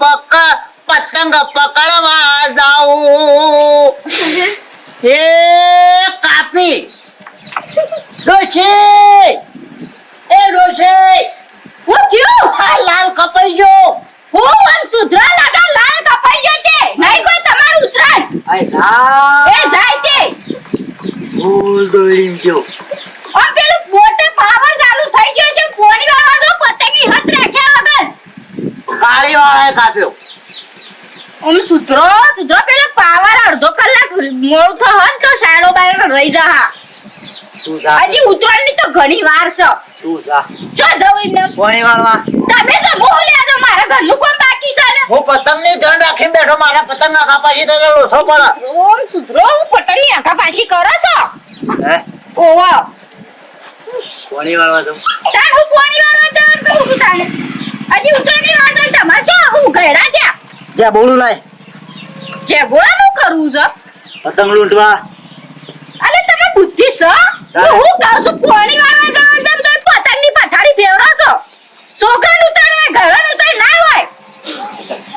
પક પતંગ પકડવા જાઉં. એ કાપી. ડોશી. એ ડોશી. હું થયું? આ લાલ કપાઈ ગયો. હું આમ સુધરા લાગા લાલ કપાઈ ગયો તે નહીં કોઈ તમારું ઉતરાણ. એ જાય તે ભૂલ દોડીમ ગયો આમ પેલું મોટે પાવર ચાલુ થઈ ગયો છે. ફોની વાળો જો પતંગી વગર કાળી કાપ્યો ઓમ સુધરો સુધરો પેલો પાવર અડધો કલાક મોડું થહન તો શાળો બાયરો રહી જા હા. તું જા. હજી ઉતરાણની તો ઘણી વાર છે. તું જા. ચો જાવ એમને. કોણી માં તમે તો મોહ લે તો મારા ઘરનું કોમ બાકી છે ને? હું પતંગની ધ્યાન રાખીને બેઠો મારા પતંગ ના કાપાશી તો ઓછો પડે. ઓમ સુધરો હું પટણી આંખા પાછી કરો છો? હે? ઓવા. કોણી માં તું તાર હું પોણી વારમાં તાર કહું છું તાને હજી ઉતરાણની વાર છે ને છો હું ઘેડા ત્યાં જે બોલું લાય. જે બોલાનું કરું છે? પતંગ લૂંટવા. અલે તમે બુદ્ધિ છ? હું કહું છું પોણી વાળવા જાવ છો તો પતંગની પથારી ફેરવો છો. છોકરાનું ઉતારવા ઘરનું ઉતાર ના હોય.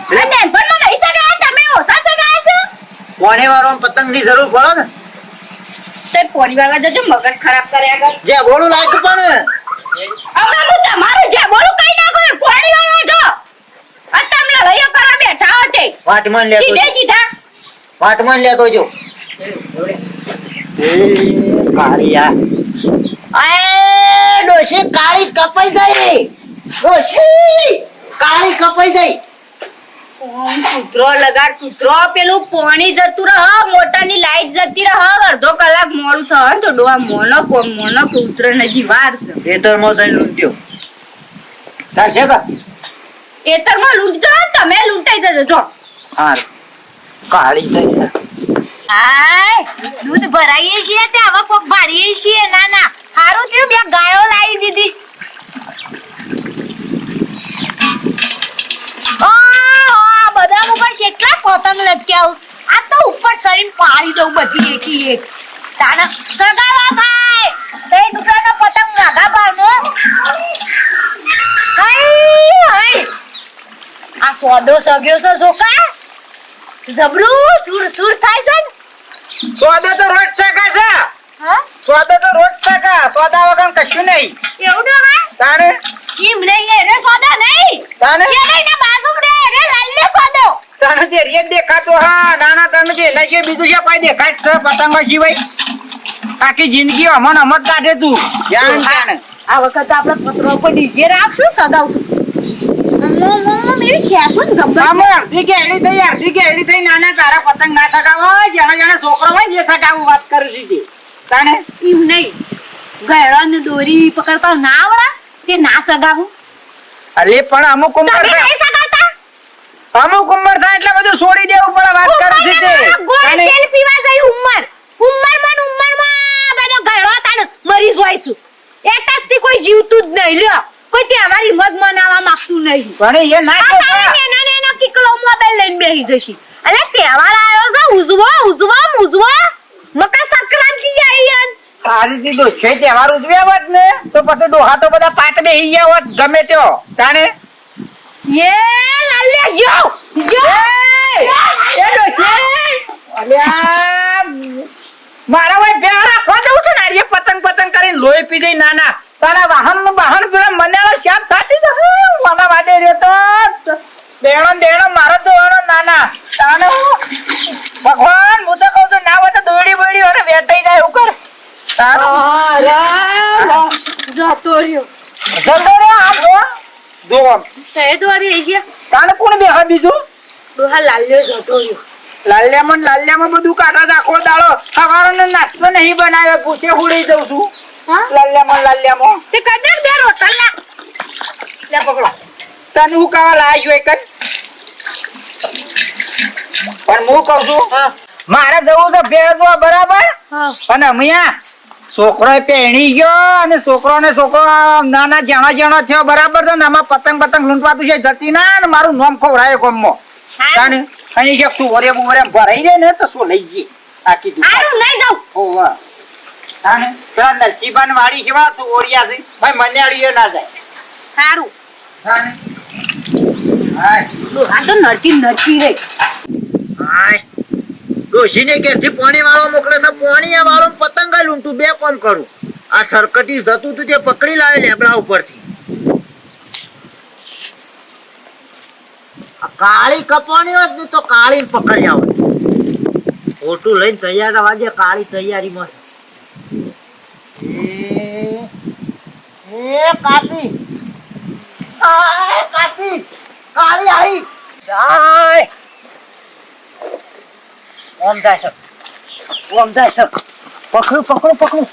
અને નાનપણમાં નહીં સગાયા તમે ઓછા સગાયા છો? પોણી વાળવા પતંગની જરૂર પડે ને. તો પોણી વાળવા જજો મગજ ખરાબ કર્યા કર. જે બોલું લાયક પણ. હમણાં હું તમારું જે બોલું કઈ નાખો એ પોણી અને તમે લડાઈઓ કરવા બેઠા હો વાટમાં લેતો સીધે સીધા. વાટમાં લેતો જો એ કાળી આય ડોશી કાળી કપાઈ ગઈ. ડોશી કાળી કપાઈ ગઈ. સૂત્રો લગાડ સૂત્રો પેલું પોણી જતું રહ મોટાની લાઈટ જતી રહ. અડધો કલાક મોડું થયું તો ડોહા મોનો મોનો ઉતરે ને જીવાર છે. ખેતરમાં જઈને લૂંટ્યો. ચાલશે કા? એતરમાં લૂંટજો તમે લૂંટાઈ જજો જો. હાર કાળી થઈ છે હાય દૂધ ભરાઈએ છીએ તે આવા કોક ભાડીએ છીએ ના ના. હારું થયું બે ગાયો લાવી દીધી. આ બધા ઉપર કેટલા પતંગ લટક્યા આ તો ઉપર ચડીને પાડી દઉં બધી એકી એક. તાના સગાવા થાય. તે ટુકડાનો પતંગ નાગા પાડનો હાય આ સોદો સગ્યો છે જોકા જબરું? સુર સુર થાય છે ને? સોદો તો રોજ ચકા છે. હા? સોદો તો રોજ ચકા સોદા વગર કશું નહીં. એવું ન હા તાણે? ઈમ નહીં રે સોદો નહીં. તાણે? નહીં બાજુ રે રે લાલ્લે સોદો. તને તે દેખાતો હા નાના તને તે લઈ બીજું છે કોઈ દેખાય છે પતંગો જીવાય આખી જિંદગી અમન અમત કાઢે તું. જાણે જાણે. આ વખત આપણે પત્રો પર ડીજે રાખશું ને દોરી પકડતા ના આવડા તે ના સગાવું? અરે પણ અમુક ઉંમર અમુક ઉંમર થાય એટલે બધું છોડી દેવું પડે વાત કરું દીધી. ગોળ તાણે? તેલ પીવા જઈ ઉંમર. ઉંમરમાં ઉંમરમાં બધો તાણ મરી જોઈશું. એકટાસથી કોઈ જીવતું જ નહીં. લ્યો કોઈ તે અમારી હિંમત મનાવવા માંગતું નહીં. પણ એ ના આ તારા નેના નેના કિકલો મોબાઈલ લઈને બેહી જશી. અલે તહેવાર આવ્યો છે ઉજવો ઉજવો ઉજવો. મકર સંક્રાંતિ આવી યાર. સારી દીધો છે તહેવાર ઉજવ્યા હોત ને તો પછી ડોહા તો બધા પાટ બેહી ગયા હોત ગમે ત્યો તાણે? યે લાલ્યા જો જો. એ ડોશી! અલ્યા, મારા ભાઈ બે રાખવા જવું છે ને આરીએ પતંગ પતંગ કરીને લોહી પી જઈ નાના તારા વાહનનું વાહન પેલા મને શ્યામ થાટી જશે મને વાડે રે તો બેણો મારો તો નાના તાનો. ભગવાન હું તો કહું છું ના હોય તો દોડી બોડી અને વેટાઈ જાય ઉકર કર. તારો. જતો રહ્યો. જતો રહ્યો આમ જો જો આમ. તે તો રહી છે? તાને કોણ બેહા બીજું? દોહા લાલ્યો જતો રહ્યો. લાલ્યામાં લાલ્યામાં બધું કાઢા આખો દાડો. સવારનો નાસ્તો નહીં બનાવ્યો પૂછે ઉડી જઉં છું. લાલ્યામાં લાલ્યામાં. તે કદર બે રોટલા. લે પકડો. તને હું કાવા લાયો એક પણ હું કહું છું મારે જવું તો ભેગો બરાબર? અને અમિયા છોકરો પહેણી ગયો અને છોકરો ને છોકરો નાના જાણો જાણો થયો બરાબર છે ને? આમાં પતંગ પતંગ લૂંટવાતું છે જતી ના ને મારું નોમ ખવડાયો તાને? અહીં કે તું ઓરે બોરે ભરાઈ જાય ને તો શું લઈ જઈએ? આખી દુકાન આરું નહીં જાઉં. ઓવા તાને પેલા નરસિંહબાન વાડી કેવા તું ઓરિયા છે? ભાઈ મને આડીયો ના જાય. સારું તાને ડોહા તો નડતી રે. હાય. ડોશીને ઘેરથી પાણી વાળો મોકલે છે. પાણી વાળો પતંગ લૂંટું. બે કોમ કરું. આ સરકટી જતું તું તે પકડી લાવે લેબડા ઉપરથી. કાળી કપાણી હોત ને તો કાળી પકડી આવે ફોટું લઈને તૈયાર વાગે કાળી તૈયારીમાં. છે. પકડું પકડું પકડું.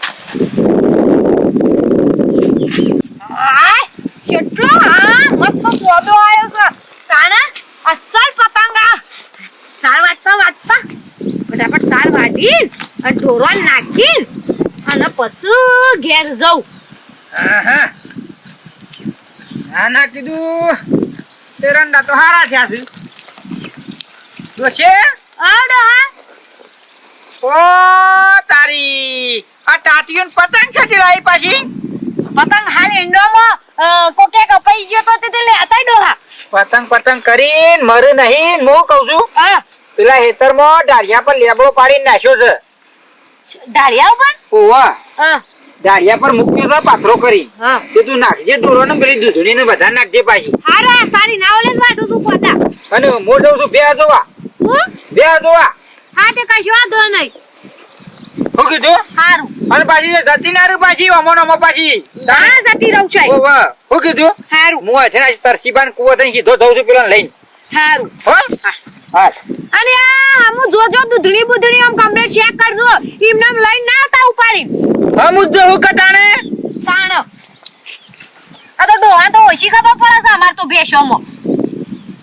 કેટલો મસ્ત સ્વાદો આવ્યો છે તાણે અસલ પતંગા સાર વાટતા વાટતા ફટાફટ સાર અને ઢોરો નાખીન અને પછી ઘેર જઉં. ના ના કીધું. એરંડા તો હારા થયા છે. ડોશી આવડો હા. ઓ તારી આ ટાટીઓ ને પતંગ છટી લાવી પાછી? પતંગ હાલ એંડોમાં અ, કોકે કપાઈ ગયો તો તે તે લેતા ડોહા. પતંગ પતંગ કરીને મરે નહીં હું કહું છું. હા. પેલા હેતરમાં ડાળિયા પર લેબડો પાડી નાખ્યો છે. ડાળિયા ઉપર? ઓવા ડાળિયા પર મૂક્યો છે પાથરો કરી. તે તું નાખજે દોરો ને પેલી દૂધણી ને બધા નાખજે પાછી. હારા સારી ના ઓલે વાટું છું પોતા. અને જઉં છું બે જોવા. બે જોવા. હા તે કશું વાંધો નહીં. શું કીધું? સારું અને પાછી જતી ના રહ્યું પાછી અમો નમો પાછી. હા જતી રહું છું. ઓવા શું કીધું? હારું. હું ને તરસીબાન કુવો થઈને સીધો જઉં છું પેલા લઈને. હારું. હો? હા. અને આ હમુ જોજો દૂધણી બુધણી આમ કમરે ચેક કરજો. આમ લઈને ના આવતા ઉપાડી. હા હું જવું કતાણે તાણ. આ તો ડોહા તો ઓછી ખબર પડે છે અમાર તો ભેશોમાં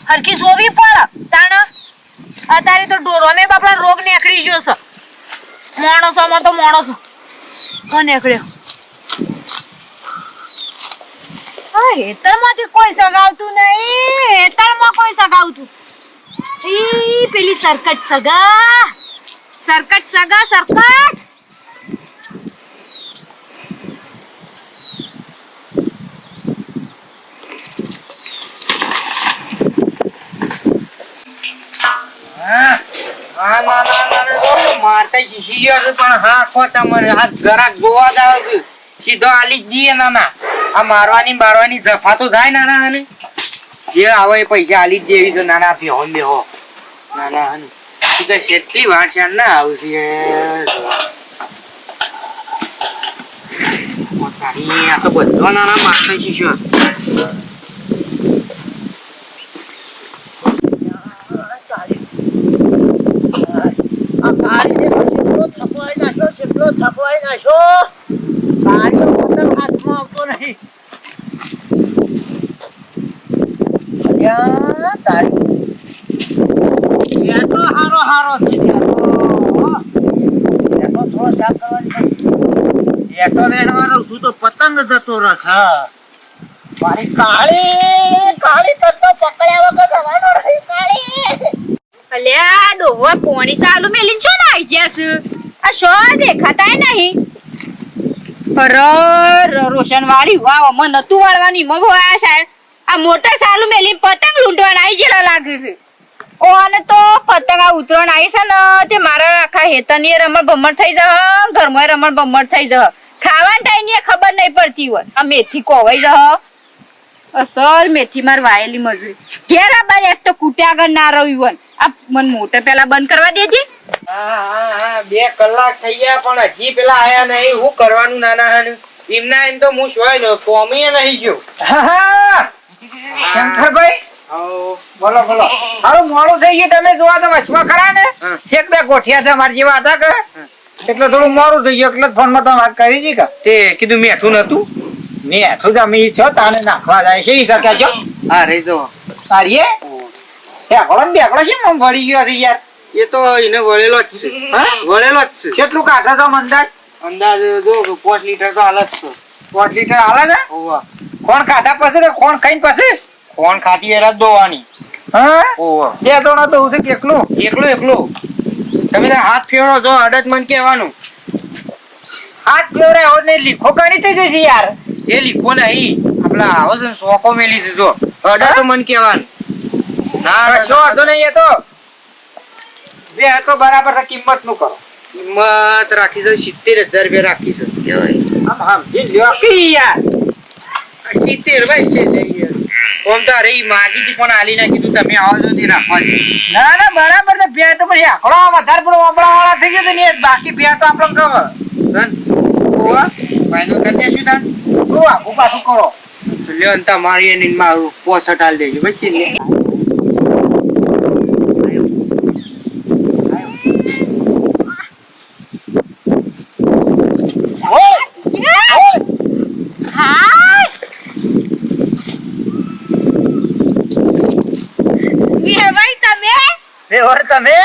હરખી જોવી પડે. તાણ. અત્યારે તો ડોરોને બાપડા રોગ નીકળી ગયો છે. માણસોમાં તો મોણસો. કોણ નીકળ્યો આ હેતરમાંથી કોઈ સગાવતું નહીં હેતરમાં કોઈ સગાવતું ઈ પેલી સરકટ સગા સરકટ સગા સરકટ હા ના ના ના ના તો મારતા શીખી ગયો છે પણ હા ખોટા મને આ જરાક જોવા જ આવે છે સીધો આલી જ દઈએ નાના આ મારવાની ને બારવાની જફા તો થાય નાના હને. જે આવે એ પૈસા આલી જ દેવી છે. નાના બેહો ને બેહો. નાના હને. તું તો કેટલી વાર છે ના આવશે બધો નાના છે. નાખ્યો કાળીનો પતંગ હાથમાં આવતો નહીં અલ્યા, તારી એ તો હારો હારો છે. બેઠો થોડો સાફ કરવાની છે. બેઠો વેણવાનો છું તો પતંગ જતો રસ. હા. મારી કાળી કાળી તને તો પકડ્યા વગર જવાનો રહી કાળી. અલ્યા ડોહો પોણી સાલું મેલીન છો ને આઈ જશે આ શો દેખાતાય નહીં. રોશન વાળી વાવ મને નતું વાળવાની મગો આયા સાહેબ. આ મોટા સાલું મેલી પતંગ લૂંટવાના આવી જેલા લાગે છે. ઓ અને તો પતંગ આ ઉતરણ આવી છે ને તે મારા આખા હેતરની રમણ ભમણ થઈ જહ ઘરમાં રમણ ભમણ થઈ જહ. ખાવાના ટાઈમ ખબર નહીં પડતી હોય. આ મેથી કોવાઈ જહ. અસલ મેથી માર વાયેલી મજૂરી. ઘેર આ બાર એક તો કૂટ્યા આગળ ના રહ્યું હોય. આ મન મોટા પેલા બંધ કરવા દેજે. હા હા હા બે કલાક થઈ ગયા પણ હજી પેલા આયા નહીં. હું કરવાનું નાના હન. એમના એમ તો હું સોય કોમી નહીં ગયો. શંકરભાઈ? બોલો બોલો. હારું મોડું થઈ ગયું. તમે જોવા તો વચમાં ખરા ને? એક બે ગોઠિયા છે મારી જેવા હતા કે? એટલે થોડું મોડું થઈ ગયું. એટલે ફોનમાં તો વાત કરી હતી કે? તે કીધું મેઠું નતું. મેઠું તો અમે છો તાને નાખવા જાય છે ઈ સરકાર જો હા રે જો આરીએ બેકડો ને બેકડો છે મમ વળી ગયો છે યાર. એ તો એને વળેલો જ છે. હા? વળેલો જ છે. કેટલું કાઢો તો અંદાજ? અંદાજ જો પાંચ લીટર તો હાલ જ છે. પાંચ લીટર હાલે છે? ઓવા કોણ ખાધા પછી ને કોણ ખાઈને પછી? કોણ ખાતી એરા જ દોવાની. હા? બે જણા તો હું છે કેટલું એકલો? એકલો તમે હાથ ફેરો જો અડદ મન કહેવાનું. હાથ ફેવરે હવે ને લીખો ગણી થઈ જશે યાર. એ લીખો નહીં. આપણા આવો છે સોકો મેલી છે જો. અડદ મન કહેવાનું. ના કશો તો નહીં એ તો. બે તો બરાબર કિંમતનું કરો. કિંમત રાખી છે સિત્તેર હજાર રૂપિયા રાખી છે. આમ આમ જી લ્યો. યાર. સિત્તેર ભાઈ છે. ઓમ તો અરે માગી હતી પણ આલી નાખી તું તમે આવો છો તે રાખવા ના ના બરાબર છે. બે તો પછી આકડો વધારે પડો આપણા વાળા થઈ ગયો છે ને બાકી બે તો આપણે ગમે ધન, ઓવા ફાઈનલ કરી દેશું તાન? તો આખું પાછું કરો. લ્યો ને તમારી એની મારું પોસટ આલી દેજો ભાઈ છેલ્લે. હાય એ ભાઈ તમે બે ઓર તમે?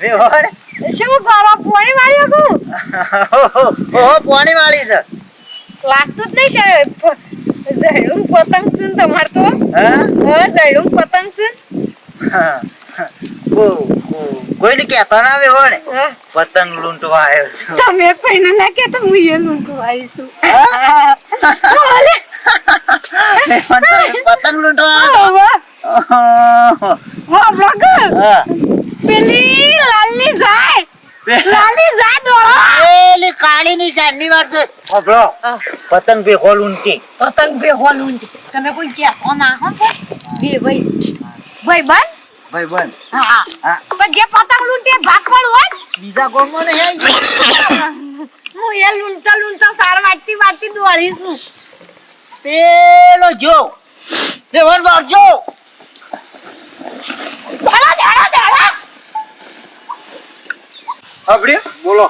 બે ઓર? શું કરો પોણી મારી હતું ઓહો પોણી વાળી છે. લાગતું જ નહીં છે ઝાડું પતંગ છે ને તમાર તો હા હા ઝાડું પતંગ છે કોઈને કહેતા ના આવે હોય પતંગ લૂંટવા આવ્યો છું. તમે કોઈને ના કે તો હું એ લૂંટવા આવીશું પતંગ લૂંટવા આવ્યો? ઓહો. હા. પેલી લાલની જાય. બે- ચાંદની વાત છે. સાંભળો, પતંગ બે હોલ ઉંટી તમે કોઈ કે ના હો બે ભાઈ. ભાઈ બન ભાઈ બન હા. હા. પણ જે પતંગ લૂંટે ભાગ પડું હોય બીજા ગોમો ને હે હું એ લૂંટા લૂંટા સાર વાટતી વાટતી દોડીશું પેલો જો રેવન બાર જો દોડો દોડો દોડો અબડ્યું બોલો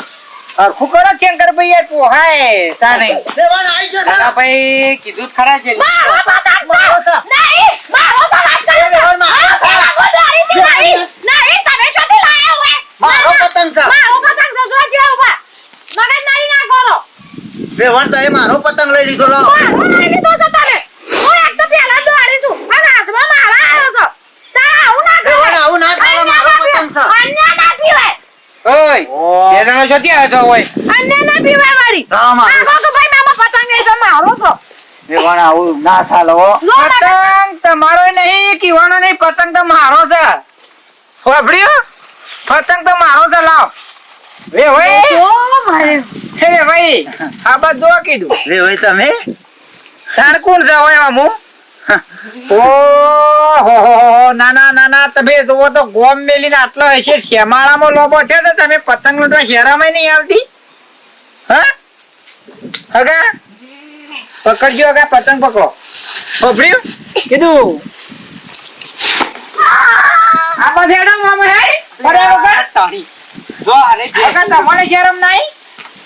હરખું કરો શંકર ભાઈ યાર પોહાય તાને રેવન આવી ગયો દાદા ભાઈ કીધું ખરા છે મારો છે. નહીં મારો ગોદારી થી મારી નહીં તમે શોધી લાયા હોય મારો પતંગ છે મારો પતંગ છે જો જો ઊભા મગજ મારી ના કરો રેવન તો એ મારો પતંગ લઈ લીધો લો. મારો લઈ લીધો હું એક તો પેલા દોડી છું. અને હાથમાં મારા આવ્યો છો. તારા આવું ના રેવન આવું ના ચાલે મારો પતંગ છે. અન્ય ના પીવાય ઓય ઓ. બે જણો આવ્યો છો ઓય? અન્ય ના પીવાય વાળી. રામ આવું. આવો તો ભાઈ મામા પતંગ એ તો મારો છો. રેવન આવું ના ચાલે હો. લો ના પતંગ તમારો નહીં કીવાનો નહીં પતંગ તો મારો છે. પતંગ તો મારો છે લાવ. વે ભાઈ ભાઈ આ બધું કીધું. રેવન તમે? તાર કોણ આમ હું? નાના નાના તમે જુઓ તો ગોમ મેલીને આટલો હશે શેમાળામાં લોબો છે તો તમે? પતંગ લૂંટવા શહેરામાં નહીં આવતી? હા? હગા? પકડજો હગા પતંગ પકડો. પકડ્યું કીધું? આ બધે હેડો હે? અરે વગર તારી. જો અરે હગા તમારે શરમ નહીં?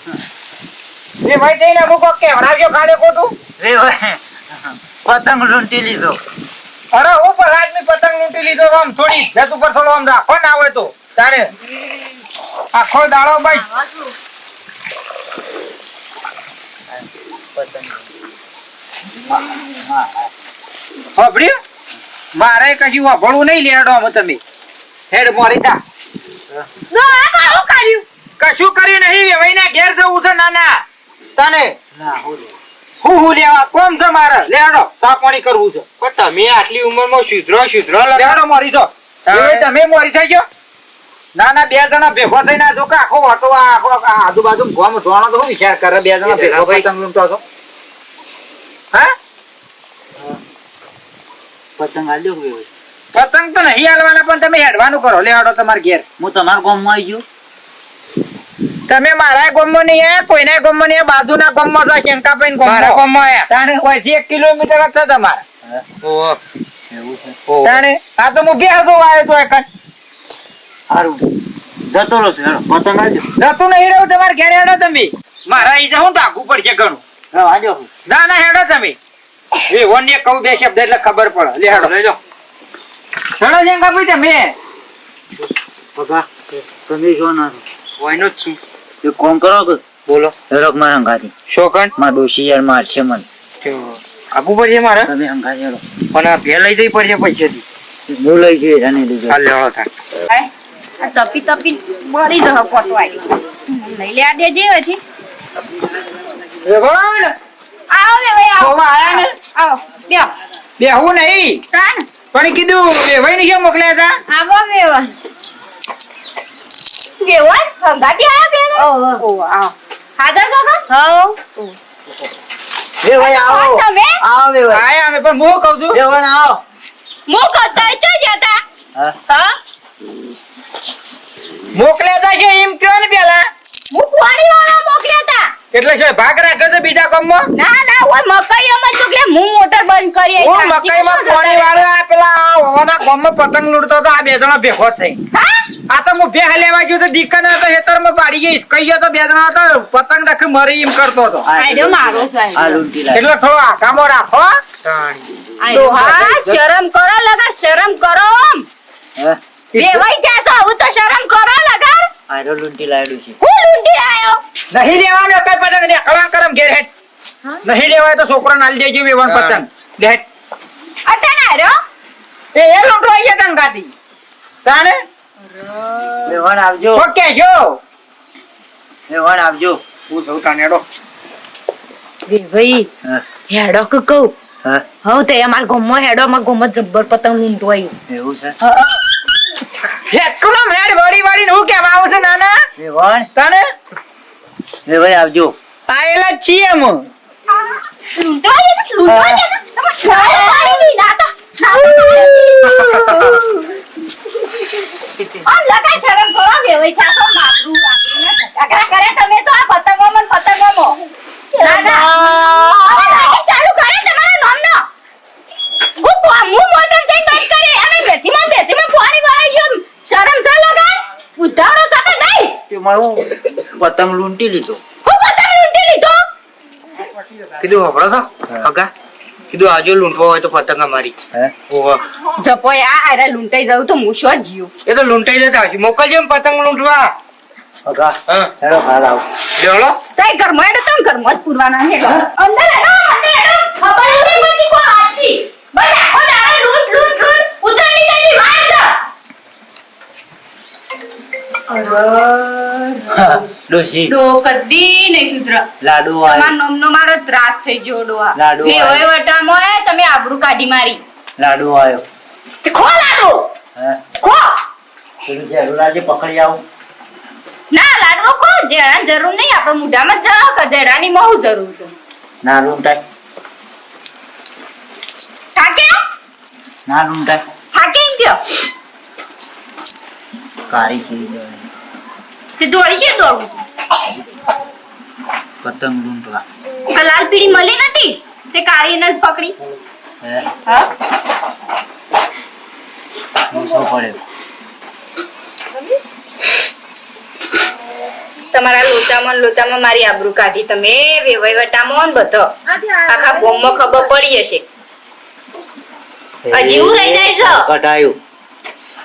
એ ભાઈ થઈને મૂકો કેવડાવજો ખાડે રે ભાઈ પતંગ લૂંટી લીધો. અરે ઉપર પર આદમી પતંગ લૂંટી લીધો આમ થોડી જત ઉપર થોડો આમ રાખો ના હોય તો. તારે આખો દાડો ભાઈ. પતંગ મારે કશું વાપરવું નહીં લેડો તમે. હેડ મોરી તા ના મારું કર્યું કશું કર્યું નહીં વેવાઈ ના ઘેર જવું છે નાના. તને? હું હું હું લેવા? કોમ છે મારે? લેડો સા પાણી કરવું છે. પણ તમે આટલી ઉંમરમાં સુધરો લગા લેડો મોરી તો તમે મોરી થઈ ગયો? ના ના બે જણા ભેગો થઈને ના જો કે આખો ઓટો આખો આજુબાજુ ગોમ ધોવાનો તો વિચાર કરે બે જણા ભેગો ભાઈ. તમે તો છો? હા? પતંગ આલ્યો પતંગ તો નહીં હાલવાના પણ તમે હેડવાનું કરો. લેવાડો તમારે ઘેર. હું તમારા ગામમાં આવી ગયો. તમે મારા ગામમાં નહીં આયા કોઈના ગામમાં નહીં બાજુના ગામમાં શંકા શંકાભાઈ મારા ગામમાં આયા તાણે એક કિલોમીટર હતા તમારા. તમારે એવું છે. તાણે આ તો હું આવ્યો તો એકણ. સારું જતો રહો છે પતંગ આલજો જતું નહીં રહ્યું તમારે ઘેર હેડો તમે. મારા ઈ તો આગું પડશે ઘણું. હા આજો ના ના હેડો તમે. એ વન્ય કહું બે શબ્દ એટલે ખબર પડે. લે હેડો. લઈ લો હેડો તમે પગા તમે જો ના. જ છું. એક કોમ કરો કે? બોલો. હેડો કે મારા હંગાથી. શોકન મારા ડોશી યાર મારશે મને આપવું પડશે મારે? તમે હંગાથી હેડો પણ આ ભે લઈ જઈ પડશે પૈસાથી. હું લઈ જઈએ જાને લીધો. હાલ લેવા થા તપી તપી મરી જહ પોતવાય. લઈ લે આ દેજે હજી. રેવણ આવો વેવાઈ આવો. ખોવા આયા ને? આવો. બે હું નહીં. તાન. પણ કીધું વેવાઈ ને કેમ મોકલ્યા હતા? આવો વેવા વેવાઈ સંગાતી આયા પેલા? ઓહો આવ. હાજર છો કા હાઉ? બે ભાઈ આવો. તમે? આવો બે ભાઈ. આયા અમે પણ હું કહું છું. બે ભાઈ આવો. મુ કરતા ચો જતા હા. હા? મોકલ્યા હતા છે એમ કયો ને પેલા? હું પાણી વાળા મોકલ્યા તા. એટલે શું ભાગ રાખ્યો તો બીજા કામમાં ના ના ઓય મકઈઓમાં તો એટલે હું મોટર બંધ કરી હું પાણી જતા વાળો આ પેલા હોવાના ગામમાં પતંગ લૂડતો હતો આ બે જણા ભેગો થઈ. હા? આ તો હું બે લેવા ગયો તો દીકન હતો ખેતરમાં પાડી ગઈ. કહીયો તો બે જણા હતો પતંગ દખ મરી એમ કરતો હતો. આડો મારો સાહેબ આ લૂંટી લાય એટલે થોડો આકામો રાખો ડોહા શરમ કરો લગા શરમ કરો હા? બેવાઈ ક્યાં છો હું તો શરમ કરો લગા. આડો લૂંટી લાયડું છે. હું લૂંટી આયો નહીં લેવાનો કઈ પતંગ ને કળા કરમ ઘેર હેઠ. નહીં લેવાય તો છોકરા નાલ દેજો વેવણ હા. પતંગ. લેટ અટન આયો? એ એ લોટો આઈ ગયા તંગાતી તાને બે વણ આવજો ઓકે જો. બે આવજો હું સૌ તાનેડો હા. હેડો કે કહું? હા. હવે તે અમાર ગોમો હેડો માં ગોમો જબ્બર પતંગ લૂંટો આવ્યું એવું છે? હેટકુલો મેડ વળી વળી હું કેમ આવું છે નાના? બે તને તાને? બે ભાઈ આવજો આયેલા છીએ મો લૂંટો આવ્યું લૂંટો આવ્યું તમે પાણી ની ના તો ના તો આ લગાય શરમ કરો. બેવાઈ થાસો માગરું ઝઘડા કરે તમે તો આ પતંગોમાં ને પતંગોમાં. ના ના. હવે લાઈટ ચાલુ કરે તમારા નામનો. હું પો- હું મોટર જઈને બંધ કરી. અને બેથીમાં ને બેથીમાં પાણી ભરાઈ શરમ છે લગાય? ઉધારો સાથે નહીં. તે મારું પતંગ લૂંટી લીધો. હું પતંગ લૂંટી લીધો? કીધું હબળો છો? કીધું આજે લૂંટવો હોય તો પતંગ અમારી. જપો આ આરે લૂંટાઈ જાઉં તો હું શું જીવ. એ તો લૂંટાઈ જતા હશે. મોકલજો ને પતંગ લૂંટવા. હગા જ દાડો ડોશી. ડો કદી નહીં સુધર. લાડુ તમાર આયો નોમનો મારો ત્રાસ થઈ ગયો ડોવા લાડુ બે વાળી. વટામો તમે આબરૂ કાઢી મારી. લાડુ આયો તે ખો લાડુ. હે? ખો. પેલું ઝેરું લાજે પકડી આવ. ના લાડવો ખો. જેડા જરૂર નહીં. આપણે મુઢામાં જ કે જેડાની મહુ જરૂર છે. ના લૂંટાય થાકે? ના લૂંટાય થાકે એમ કયો? કાળી છે તે દોડી છે દોડવું પતંગ લૂંટવા. લાલ પીળી મળી નથી? તે કાળીને જ પકડી. હે? હા? મૂસો પડ્યો? તમારા લોચામાં લોચામાં મારી આબરૂ કાઢી. તમે વેવયવટામાં મોન બધો. આખા ગોમમાં ખબર પડી હશે. હજી હું રહી જાય છો? કટાયું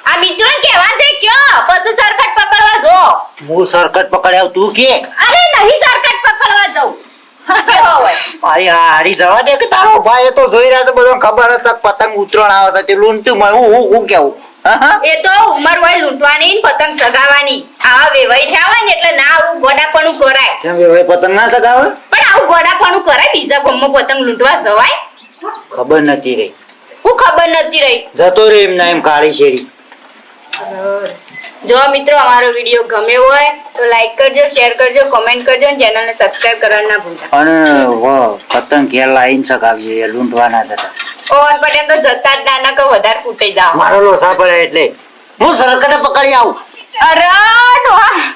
આ મિત્રો કેવા છે કયો? પછી સરકટ પકડવા જો. હું સરકટ પકડ્યા તું કે? અરે નહીં સરકટ પકડવા જાઉં. મારી હારી જવા દે કે તારો ભાઈ? એ તો જોઈ રહ્યા છે બધો ખબર હતી પતંગ ઉતરણ આવે છે તે હું હું હું કેવું? એ તો ઉંમર હોય લૂંટવાની ને પતંગ સગાવાની. આવા વેવાઈ થયા હોય ને એટલે ના આવું ગોડાપણું કરાય. કેમ પતંગ ના સગાવે? પણ આવું ગોડાપણું કરાય બીજા ગામમાં પતંગ લૂંટવા જવાય? ખબર નથી રહી. હું ખબર નથી રહી. જતો રે એમના એમ કાળી શેરી. જો મિત્રો અમારો વીડિયો ગમ્યો હોય તો લાઈક કરજો શેર કરજો કોમેન્ટ કરજો અને ચેનલને સબસ્ક્રાઇબ કરવાનું ના ભૂલતા. અને વો પતંગ ઘેર લાઈન સગાવજો એ લૂંટવાના હતા ઓન પટેલ તો જતા જ નાના કો વધારે ફૂટે જાવ મારો લોસા પડે એટલે હું સરકડે પકડી આવું. અરે ડોહા.